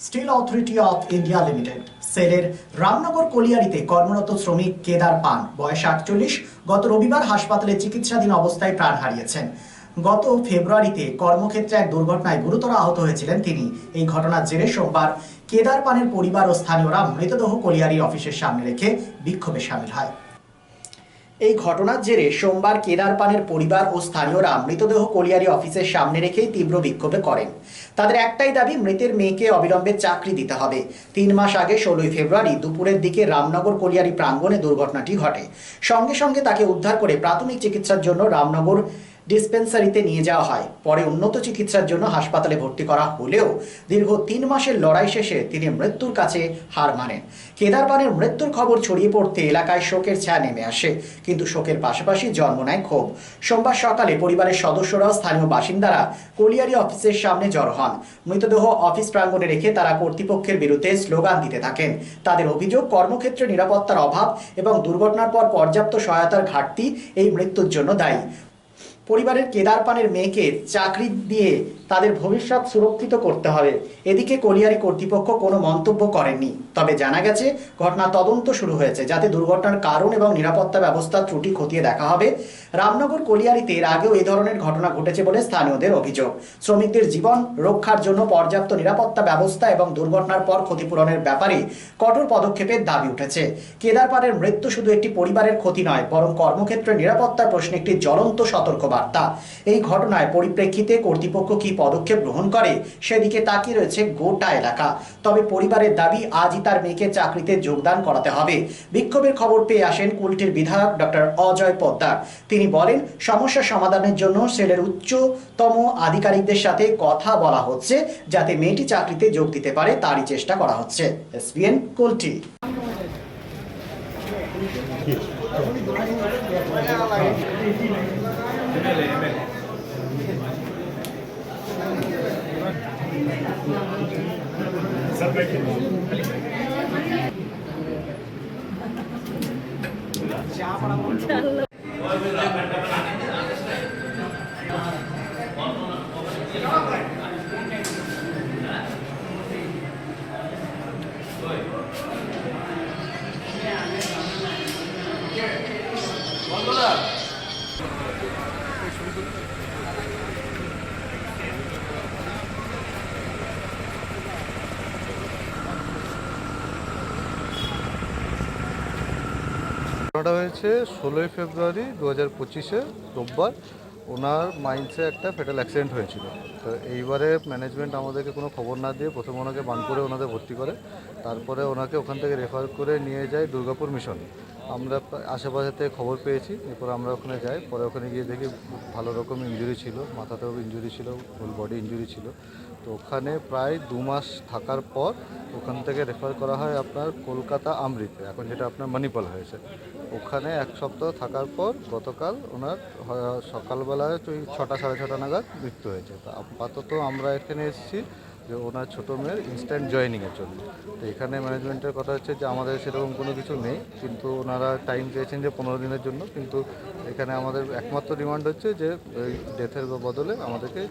Steel authority of India limited সেলের রামনগর কলিয়ারিতে কর্মরত শ্রমিক কেদার পান, বয়স আটচল্লিশ, গত রবিবার হাসপাতালে চিকিৎসাধীন অবস্থায় প্রাণ হারিয়েছেন। গত ফেব্রুয়ারিতে কর্মক্ষেত্রে এক দুর্ঘটনায় গুরুতর আহত হয়েছিলেন তিনি। এই ঘটনার জেরে সোমবার কেদার পানের পরিবার ও স্থানীয়রা মৃতদেহ কলিয়ারি অফিসের সামনে রেখে বিক্ষোভে সামিল হয়। এই ঘটনার জেরে সোমবার কেদার পানের পরিবার ও স্থানীয়রা মৃতদেহ কলিয়ারি অফিসের সামনে রেখেই তীব্র বিক্ষোভে করেন তাদের একটাই দাবি, মৃতের মেয়েকে অবিলম্বে চাকরি দিতে হবে। তিন মাস আগে ষোলোই ফেব্রুয়ারি দুপুরের দিকে রামনগর কলিয়ারি প্রাঙ্গণে দুর্ঘটনাটি ঘটে। সঙ্গে সঙ্গে তাকে উদ্ধার করে প্রাথমিক চিকিৎসার জন্য রামনগর ডিসপেন্সারিতে নিয়ে যাওয়া হয়। পরে উন্নত চিকিৎসার জন্য হাসপাতালে ভর্তি করা হলেও দীর্ঘ তিন মাসের লড়াই শেষে তিনি মৃত্যুর কাছে হার মানেন। কেদারপানের মৃত্যুর খবর ছড়িয়ে পড়তে এলাকায় শোকের ছায়া নেমে আসে। কিন্তু শোকের পাশাপাশি জন্ম নেয় ক্ষোভ। সোমবার সকালে পরিবারের সদস্যরাও স্থানীয় বাসিন্দারা কলিয়ারি অফিসের সামনে জড়ো হন। মৃতদেহ অফিস প্রাঙ্গণে রেখে তারা কর্তৃপক্ষের বিরুদ্ধে স্লোগান দিতে থাকেন। তাদের অভিযোগ, কর্মক্ষেত্রে নিরাপত্তার অভাব এবং দুর্ঘটনার পর পর্যাপ্ত সহায়তার ঘাটতি এই মৃত্যুর জন্য দায়ী। পরিবারের কেদার পানের মেয়েকে চাকরি দিয়ে তাদের ভবিষ্যৎ সুরক্ষিত করতে হবে। এদিকে কলিয়ারি কর্তৃপক্ষ কোনো মন্তব্য করেননি। তবে জানা গেছে, ঘটনা তদন্ত শুরু হয়েছে, যাতে দুর্ঘটনার কারণ এবং নিরাপত্তা ব্যবস্থার ত্রুটি খতিয়ে দেখা হবে। রামনগর কলিয়ারিতে এর আগেও এই ধরনের ঘটনা ঘটেছে বলে স্থানীয়দের অভিযোগ। শ্রমিকদের জীবন রক্ষার জন্য পর্যাপ্ত নিরাপত্তা ব্যবস্থা এবং দুর্ঘটনার পর ক্ষতিপূরণের ব্যাপারে কঠোর পদক্ষেপের দাবি উঠেছে। কেদারপাড়ের মৃত্যু শুধু একটি পরিবারের ক্ষতি নয়, বরং কর্মক্ষেত্রে নিরাপত্তার প্রশ্নে একটি জ্বলন্ত সতর্কবার্তা। এই ঘটনায় পরিপ্রেক্ষিতে কর্তৃপক্ষ কি পদক্ষেপ গ্রহণ করে, সেদিকে তাকিয়ে রয়েছে গোটা এলাকা। তবে পরিবারের দাবি, আজই তার মেয়েকে চাকরিতে যোগদান করাতে হবে। বিক্ষোভের খবর পেয়ে আসেন কুলটির বিধায়ক ডক্টর অজয় পোদ্দার। তিনি বলেন, সমস্যা সমাধানের জন্য সেলের উচ্চতম আধিকারিকদের সাথে কথা বলা হচ্ছে, যাতে মেয়েটি চাকরিতে যোগ দিতে পারে, তারই চেষ্টা করা হচ্ছে। এসপিএন কুলটি। చేపడ ঘটনাটা হয়েছে ষোলোই ফেব্রুয়ারি দু হাজার পঁচিশে রোববার। ওনার মাইন্ডসে একটা ফেটাল অ্যাক্সিডেন্ট হয়েছিল। তো এইবারে ম্যানেজমেন্ট আমাদেরকে কোনো খবর না দিয়ে প্রথমে ওনাকে বানপুরে ওনাদের ভর্তি করে, তারপরে ওনাকে ওখান থেকে রেফার করে নিয়ে যায় দুর্গাপুর মিশন আমরা আশেপাশে থেকে খবর পেয়েছি, এরপর আমরা ওখানে যাই, পরে ওখানে গিয়ে দেখি ভালো রকম ইঞ্জুরি ছিল, মাথাতেও ইঞ্জুরি ছিল ফুল বডি ইঞ্জুরি ছিল। তো ওখানে প্রায় দু মাস থাকার পর ওখান থেকে রেফার করা হয় আপনার কলকাতা আমৃতে, এখন যেটা আপনার মণিপাল হয়েছে। ওখানে এক সপ্তাহ থাকার পর গতকাল ওনার সকালবেলায় ওই ছটা, সাড়ে ছটা নাগাদ মৃত্যু হয়েছে। তা আপাতত আমরা এখানে এসেছি যে ওনার ছোটো মেয়ের ইনস্ট্যান্ট জয়েনিংয়ের জন্য। তো এখানে ম্যানেজমেন্টের কথা হচ্ছে যে আমাদের সেরকম কোনো কিছু নেই কিন্তু ওনারা টাইম চেয়েছেন যে পনেরো দিনের জন্য কিন্তু এখানে আমাদের একমাত্র ডিমান্ড হচ্ছে যে ওই ডেথের বদলে আমাদেরকে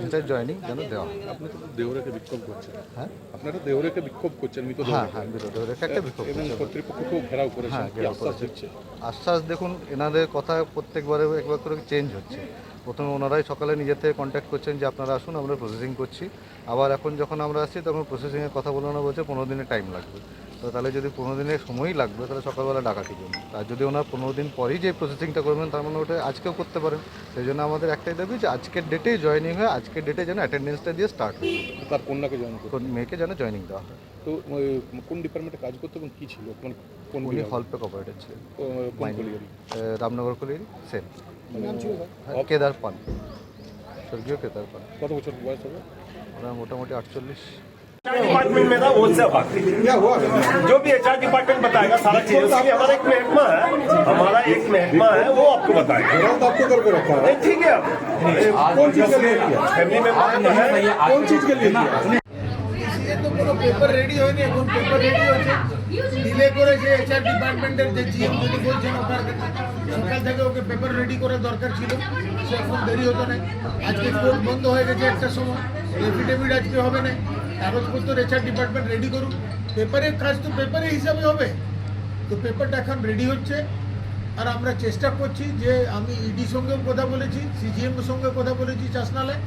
ইনস্ট্যান্ট জয়েনিং যেন দেওয়া হয়। আপনি তো দেহরেখে বিক্ষোভ করছেন। হ্যাঁ? আপনারা দেহরেখে বিক্ষোভ করছেন মৃত হ্যাঁ হ্যাঁ রেখে একটা বিক্ষোভ এবং। কর্তৃপক্ষকেও ঘেরাও করেছেন হ্যাঁ। আশ্বাস দেখুন এনাদের কথা প্রত্যেকবারে একবার করে চেঞ্জ হচ্ছে। প্রথমে ওনারাই সকালে নিজের থেকে কন্ট্যাক্ট করছেন যে আপনারা আসুন আমরা প্রসেসিং করছি। আবার এখন যখন আমরা আসছি তখন প্রসেসিংয়ের কথা বলে ওনারা বলছে পনেরো দিনের টাইম লাগবে। তো তাহলে যদি পনেরো দিনের সময়ই লাগবে তাহলে সকালবেলা ডাকা ঠিক হবে আর যদি ওনার পনেরো দিন পরেই যে প্রসেসিংটা করবেন তার মানে ওটা আজকেও করতে পারেন। সেই জন্য আমাদের একটাই দাবি যে আজকের ডেটেই জয়েনিং হয় আজকের ডেটে যেন অ্যাটেন্ডেন্সটা দিয়ে স্টার্ট হয়। তার কন্যাকে জয়েন মেয়েকে যেন জয়েনিং দেওয়া হয়। তো কোন ডিপার্টমেন্টে কাজ করতে এবং কী ছিল? কোন? হলপে অপারেটর ছিলেন। কলিয়ারি রামনগর কলির সেন কেদার পান স্বর্গীয় কেদার পান কত বছর বয়স হবে ওনার মোটামুটি আটচল্লিশ डिपार्टमेंट में था वो सब जो भी एचआर डिपार्टमेंट बताएगा सारा चीज उसके हमारा एक महकमा है हमारा एक महकमा है वो आपको बताएगा आपको करके रखा है नहीं ठीक है अब कौन चीज के लिए किया फैमिली मेंबर है कौन चीज के लिए किया এ তো কোনো পেপার রেডি হয়নি এখন পেপার রেডি হয়েছে ডিলে করেছে এইচআর ডিপার্টমেন্টের যে জিএম যদি বলছেন ওখান সকাল থেকে ওকে পেপার রেডি করার দরকার ছিল। সে এখন দেরি হতো না আজকে কোর্ট বন্ধ হয়ে গেছে একটা সময়। এফিডেভিট আজকে হবে না। কাগজপত্র এচআর ডিপার্টমেন্ট রেডি করুক। পেপারের কাজ তো পেপারের হিসাবে হবে। তো পেপারটা এখন রেডি হচ্ছে। আর আমরা চেষ্টা করছি যে আমি ইডি সঙ্গেও কথা বলেছি সিজিএম সঙ্গে কথা বলেছি চাষনালায়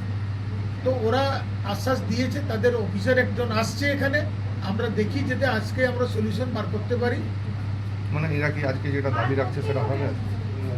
তো ওরা আশ্বাস দিয়েছে, তাদের অফিসার একজন আসছে এখানে। আমরা দেখি যাতে আজকে আমরা সলিউশন বার করতে পারি। মানে এরা কি আজকে যেটা দাবি রাখছে সেটা হবে?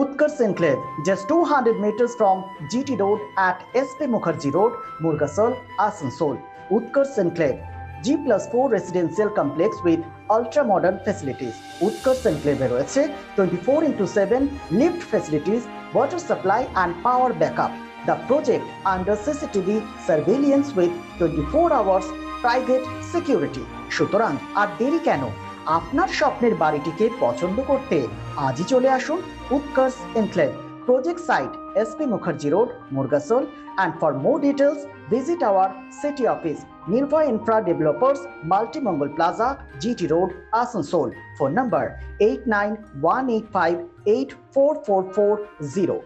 Utkarsh Enclave, just 200 meters from GT Road at SP Mukherjee Road, Murgasol, Asansol. Utkarsh Enclave, G plus 4 residential complex with ultra modern facilities. Utkarsh Enclave এ রয়েছে 24 into 7 lift facilities, water supply and power backup. The project under CCTV surveillance with 24 hours private security. সুতরাং আর দেরি কেন আপনার স্বপ্নের বাড়িটিকে পছন্দ করতে আজই চলে আসুন Utkarsh enclave, project site, S P Mukherjee road, Murgasol. And for more details visit our city office Nirbhay infra developers Multimangal plaza GT road Asansol phone number eight nine one eight five eight four four four zero